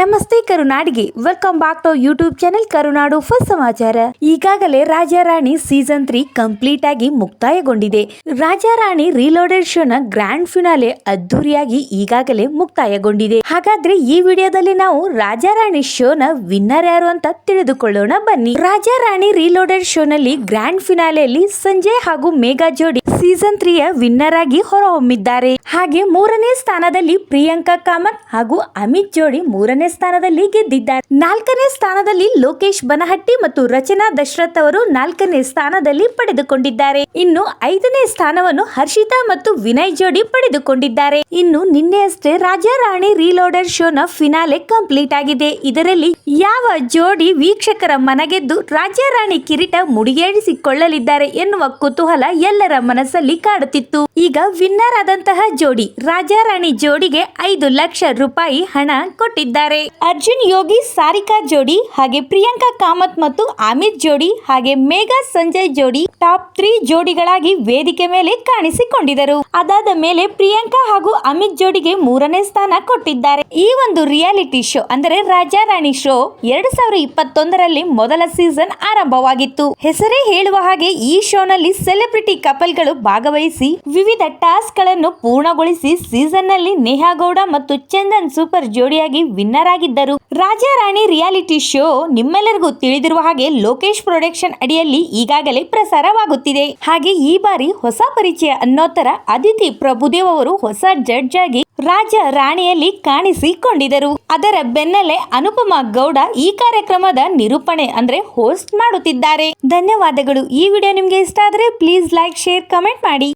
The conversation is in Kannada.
ನಮಸ್ತೆ ಕರುನಾಡಿಗೆ. Welcome back to YouTube channel Karunadu first ಸಮಾಚಾರ. ಈಗಾಗಲೇ ರಾಜಾರಾಣಿ ಸೀಸನ್ ತ್ರೀ ಕಂಪ್ಲೀಟ್ ಆಗಿ ಮುಕ್ತಾಯಗೊಂಡಿದೆ. ರಾಜಾರಾಣಿ ರೀಲೋಡೆಡ್ ಶೋನ ಗ್ರ್ಯಾಂಡ್ ಫಿನಾಲೆ ಅದ್ದೂರಿಯಾಗಿ ಈಗಾಗಲೇ ಮುಕ್ತಾಯಗೊಂಡಿದೆ. ಹಾಗಾದ್ರೆ ಈ ವಿಡಿಯೋದಲ್ಲಿ ನಾವು ರಾಜಾರಾಣಿ ಶೋನ ವಿನ್ನರ್ ಯಾರು ಅಂತ ತಿಳಿದುಕೊಳ್ಳೋಣ. ಬನ್ನಿ. ರಾಜಾರಾಣಿ ರೀಲೋಡೆಡ್ ಶೋನಲ್ಲಿ ಗ್ರ್ಯಾಂಡ್ ಫಿನಾಲೆಯಲ್ಲಿ ಸಂಜಯ್ ಹಾಗೂ ಮೇಘಾ ಜೋಡಿ ಸೀಸನ್ ತ್ರೀಯ ವಿನ್ನರ್ ಆಗಿ ಹೊರಹೊಮ್ಮಿದ್ದಾರೆ. ಹಾಗೆ ಮೂರನೇ ಸ್ಥಾನದಲ್ಲಿ ಪ್ರಿಯಾಂಕಾ ಕಾಮತ್ ಹಾಗೂ ಅಮಿತ್ ಜೋಡಿ ಮೂರನೇ ಸ್ಥಾನದಲ್ಲಿ ಗೆದ್ದಿದ್ದಾರೆ. ನಾಲ್ಕನೇ ಸ್ಥಾನದಲ್ಲಿ ಲೋಕೇಶ್ ಬನಹಟ್ಟಿ ಮತ್ತು ರಚನಾ ದಶರಥ್ ಅವರು ನಾಲ್ಕನೇ ಸ್ಥಾನದಲ್ಲಿ ಪಡೆದುಕೊಂಡಿದ್ದಾರೆ. ಇನ್ನು ಐದನೇ ಸ್ಥಾನವನ್ನು ಹರ್ಷಿತಾ ಮತ್ತು ವಿನಯ್ ಜೋಡಿ ಪಡೆದುಕೊಂಡಿದ್ದಾರೆ. ಇನ್ನು ನಿನ್ನೆಯಷ್ಟೇ ರಾಜಾ ರಾಣಿ ರೀಲೋಡರ್ ಶೋನ ಫಿನಾಲೆ ಕಂಪ್ಲೀಟ್ ಆಗಿದೆ. ಇದರಲ್ಲಿ ಯಾವ ಜೋಡಿ ವೀಕ್ಷಕರ ಮನಗೆದ್ದು ರಾಜಾ ರಾಣಿ ಕಿರೀಟ ಮುಡಿಗೇರಿಸಿಕೊಳ್ಳಲಿದ್ದಾರೆ ಎನ್ನುವ ಕುತೂಹಲ ಎಲ್ಲರ ಮನಸ್ಸಲ್ಲಿ ಕಾಡುತ್ತಿತ್ತು. ಈಗ ವಿನ್ನರ್ ಆದಂತಹ ಜೋಡಿ ರಾಜಾ ರಾಣಿ ಜೋಡಿಗೆ ಐದು ಲಕ್ಷ ರೂಪಾಯಿ ಹಣ ಕೊಟ್ಟಿದ್ದಾರೆ. ಅರ್ಜುನ್ ಯೋಗಿ ಸಾರಿಕಾ ಜೋಡಿ, ಹಾಗೆ ಪ್ರಿಯಾಂಕಾ ಕಾಮತ್ ಮತ್ತು ಅಮಿತ್ ಜೋಡಿ, ಹಾಗೆ ಮೇಘಾ ಸಂಜಯ್ ಜೋಡಿ ಟಾಪ್ ತ್ರೀ ಜೋಡಿಗಳಾಗಿ ವೇದಿಕೆ ಮೇಲೆ ಕಾಣಿಸಿಕೊಂಡಿದ್ದರು. ಅದಾದ ಮೇಲೆ ಪ್ರಿಯಾಂಕಾ ಹಾಗೂ ಅಮಿತ್ ಜೋಡಿಗೆ ಮೂರನೇ ಸ್ಥಾನ ಕೊಟ್ಟಿದ್ದಾರೆ. ಈ ಒಂದು ರಿಯಾಲಿಟಿ ಶೋ ಅಂದರೆ ರಾಜಾ ರಾಣಿ ಶೋ ಎರಡು ಸಾವಿರದ ಇಪ್ಪತ್ತೊಂದರಲ್ಲಿ ಮೊದಲ ಸೀಸನ್ ಆರಂಭವಾಗಿತ್ತು. ಹೆಸರೇ ಹೇಳುವ ಹಾಗೆ ಈ ಶೋನಲ್ಲಿ ಸೆಲೆಬ್ರಿಟಿ ಕಪಲ್ಗಳು ಭಾಗವಹಿಸಿ ವಿವಿಧ ಟಾಸ್ಕ್ಗಳನ್ನು ಪೂರ್ಣಗೊಳಿಸಿ ಸೀಸನ್ನಲ್ಲಿ ನೇಹಾ ಗೌಡ ಮತ್ತು ಚಂದನ್ ಸೂಪರ್ ಜೋಡಿಯಾಗಿ ವಿನ್ನರ್ ಆಗಿದ್ದರು ರಾಜಾ ರಾಣಿ ರಿಯಾಲಿಟಿ ಶೋ ನಿಮ್ಮೆಲ್ಲರಿಗೂ ತಿಳಿದಿರುವ ಹಾಗೆ ಲೋಕೇಶ್ ಪ್ರೊಡಕ್ಷನ್ ಅಡಿಯಲ್ಲಿ ಈಗಾಗಲೇ ಪ್ರಸಾರವಾಗುತ್ತಿದೆ. ಹಾಗೆ ಈ ಬಾರಿ ಹೊಸ ಪರಿಚಯ ಅನ್ನೋತ್ತರ ತರ ಅದಿತಿ ಪ್ರಭುದೇವ್ ಅವರು ಹೊಸ ಜಡ್ಜ್ ಆಗಿ ರಾಜ ರಾಣಿಯಲ್ಲಿ ಕಾಣಿಸಿಕೊಂಡಿದರು ಅದರ ಬೆನ್ನಲ್ಲೇ ಅನುಪಮಾ ಗೌಡ ಈ ಕಾರ್ಯಕ್ರಮದ ನಿರೂಪಣೆ ಅಂದ್ರೆ ಹೋಸ್ಟ್ ಮಾಡುತ್ತಿದ್ದಾರೆ. ಧನ್ಯವಾದಗಳು. ಈ ವಿಡಿಯೋ ನಿಮ್ಗೆ ಇಷ್ಟ ಆದ್ರೆ ಪ್ಲೀಸ್ ಲೈಕ್, ಶೇರ್, ಕಮೆಂಟ್ ಮಾಡಿ.